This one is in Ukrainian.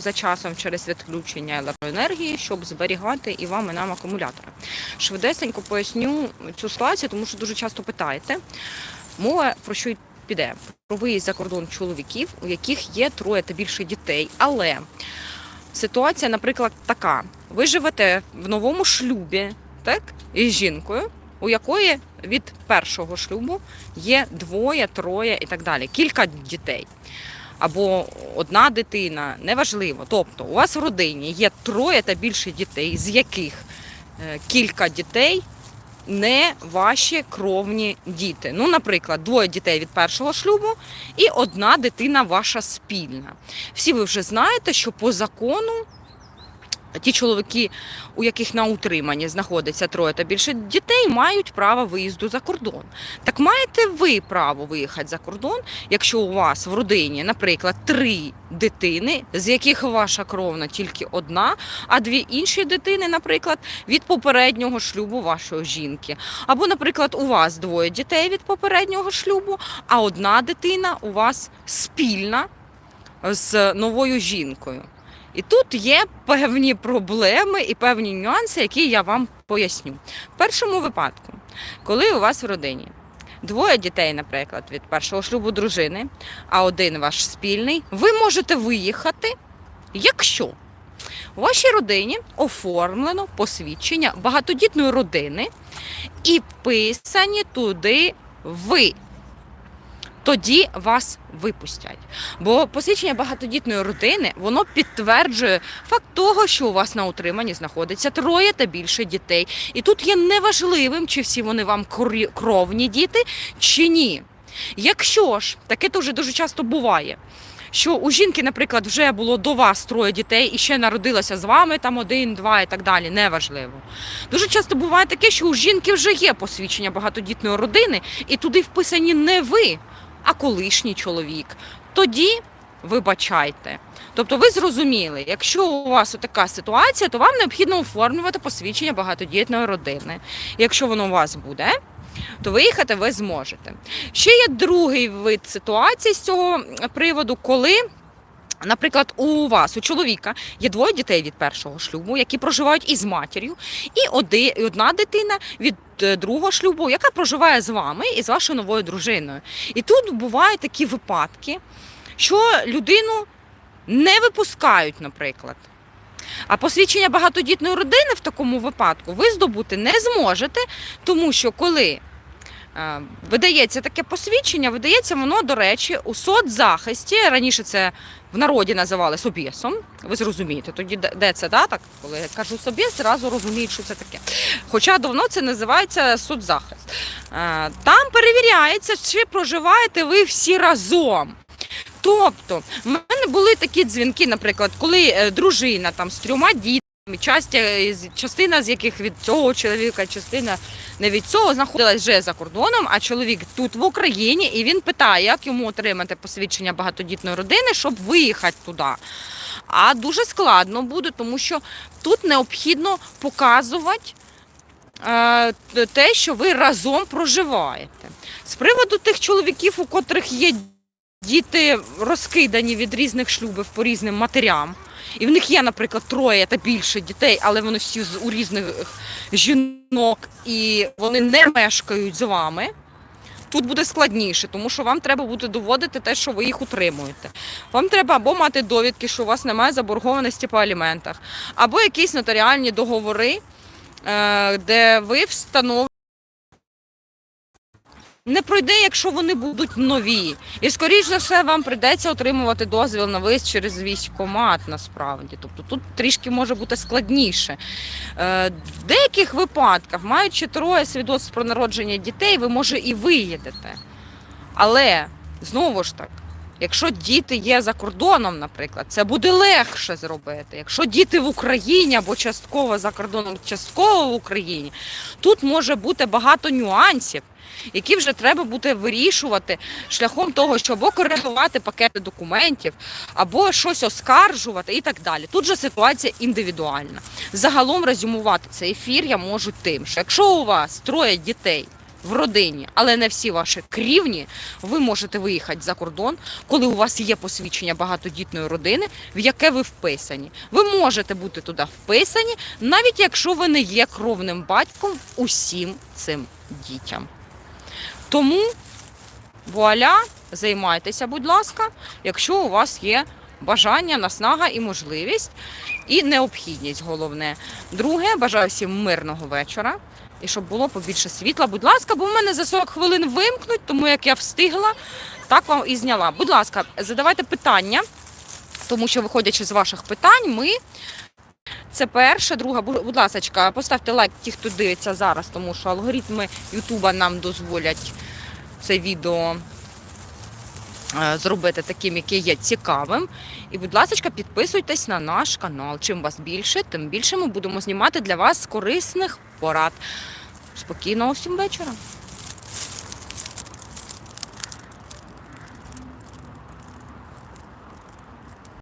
за часом через відключення електроенергії, щоб зберігати і вам і нам акумулятори. Швидесенько поясню цю ситуацію, тому що дуже часто питаєте. Мова про що піде? Про виїзд за кордон чоловіків, у яких є троє та більше дітей. Але ситуація, наприклад, така: ви живете в новому шлюбі, так, із жінкою, у якої від першого шлюбу є двоє, троє і так далі, кілька дітей. Або одна дитина, неважливо. Тобто, у вас в родині є троє та більше дітей, з яких е, кілька дітей не ваші кровні діти. Ну, наприклад, двоє дітей від першого шлюбу і одна дитина ваша спільна. Всі ви вже знаєте, що по закону ті чоловіки, у яких на утриманні знаходиться троє та більше дітей, мають право виїзду за кордон. Так маєте ви право виїхати за кордон, якщо у вас в родині, наприклад, три дитини, з яких ваша кровна тільки одна, а дві інші дитини, наприклад, від попереднього шлюбу вашої жінки. Або, наприклад, у вас двоє дітей від попереднього шлюбу, а одна дитина у вас спільна з новою жінкою. І тут є певні проблеми і певні нюанси, які я вам поясню. В першому випадку, коли у вас в родині двоє дітей, наприклад, від першого шлюбу дружини, а один ваш спільний, ви можете виїхати, якщо у вашій родині оформлено посвідчення багатодітної родини і вписані туди ви. Тоді вас випустять. Бо посвідчення багатодітної родини воно підтверджує факт того, що у вас на утриманні знаходиться троє та більше дітей. І тут є неважливим, чи всі вони вам кровні діти, чи ні. Якщо ж таке дуже дуже часто буває. Що у жінки, наприклад, вже було до вас троє дітей і ще народилося з вами там один, два і так далі, неважливо. Дуже часто буває таке, що у жінки вже є посвідчення багатодітної родини, і туди вписані не ви, а колишній чоловік. Тоді вибачайте. Тобто ви зрозуміли, якщо у вас така ситуація, то вам необхідно оформлювати посвідчення багатодітної родини. Якщо воно у вас буде, то виїхати ви зможете. Ще є другий вид ситуації з цього приводу, коли. Наприклад, у вас, у чоловіка, є двоє дітей від першого шлюбу, які проживають із матір'ю, і одна дитина від е, другого шлюбу, яка проживає з вами і з вашою новою дружиною. І тут бувають такі випадки, що людину не випускають, наприклад. А посвідчення багатодітної родини в такому випадку ви здобути не зможете, тому що коли видається таке посвідчення, видається воно, до речі, у соцзахисті. Раніше це в народі називали собєсом. Ви зрозумієте, тоді де це да, так? Коли я кажу собєс, зразу розуміють, що це таке. Хоча давно це називається соцзахист. Е, Там перевіряється, чи проживаєте ви всі разом. Тобто, в мене були такі дзвінки, наприклад, коли е, дружина там з трьома дітьми, частина з яких від цього чоловіка, частина не від цього, знаходилась вже за кордоном, а чоловік тут в Україні, і він питає, як йому отримати посвідчення багатодітної родини, щоб виїхати туди. А дуже складно буде, тому що тут необхідно показувати е, те, що ви разом проживаєте. З приводу тих чоловіків, у котрих є діти розкидані від різних шлюбів по різним матерям. І в них є, наприклад, троє та більше дітей, але вони всі з- у різних жінок і вони не мешкають з вами. Тут буде складніше, тому що вам треба буде доводити те, що ви їх утримуєте. Вам треба або мати довідки, що у вас немає заборгованості по аліментах, або якісь нотаріальні договори, е, де ви встановлюєте. Не пройде, якщо вони будуть нові. І скоріш за все вам прийдеться отримувати дозвіл на виїзд через військкомат насправді. Тобто тут трішки може бути складніше. Е, В деяких випадках, маючи троє свідоцтв про народження дітей, ви може і виїдете. Але знову ж так, якщо діти є за кордоном, наприклад, це буде легше зробити. Якщо діти в Україні або частково за кордоном, частково в Україні, тут може бути багато нюансів які вже треба буде вирішувати шляхом того, що або коригувати пакети документів, або щось оскаржувати і так далі. Тут же ситуація індивідуальна. Загалом резюмувати цей ефір я можу тим, що якщо у вас троє дітей в родині, але не всі ваші крівні, ви можете виїхати за кордон, коли у вас є посвідчення багатодітної родини, в яке ви вписані. Ви можете бути туди вписані, навіть якщо ви не є кровним батьком усім цим дітям. Тому вуаля, займайтеся, будь ласка, якщо у вас є бажання, наснага і можливість, і необхідність головне. Друге, бажаю всім мирного вечора. І щоб було побільше світла, будь ласка, бо в мене за 40 хвилин вимкнуть, тому як я встигла, так вам і зняла. Будь ласка, задавайте питання, тому що, виходячи з ваших питань, ми. Це перше, друга, будь ласка, поставте лайк ті, хто дивиться зараз, тому що алгоритми Ютуба нам дозволять це відео зробити таким, який є цікавим. І, будь ласка, підписуйтесь на наш канал. Чим вас більше, тим більше ми будемо знімати для вас корисних порад. Спокійного всім вечора.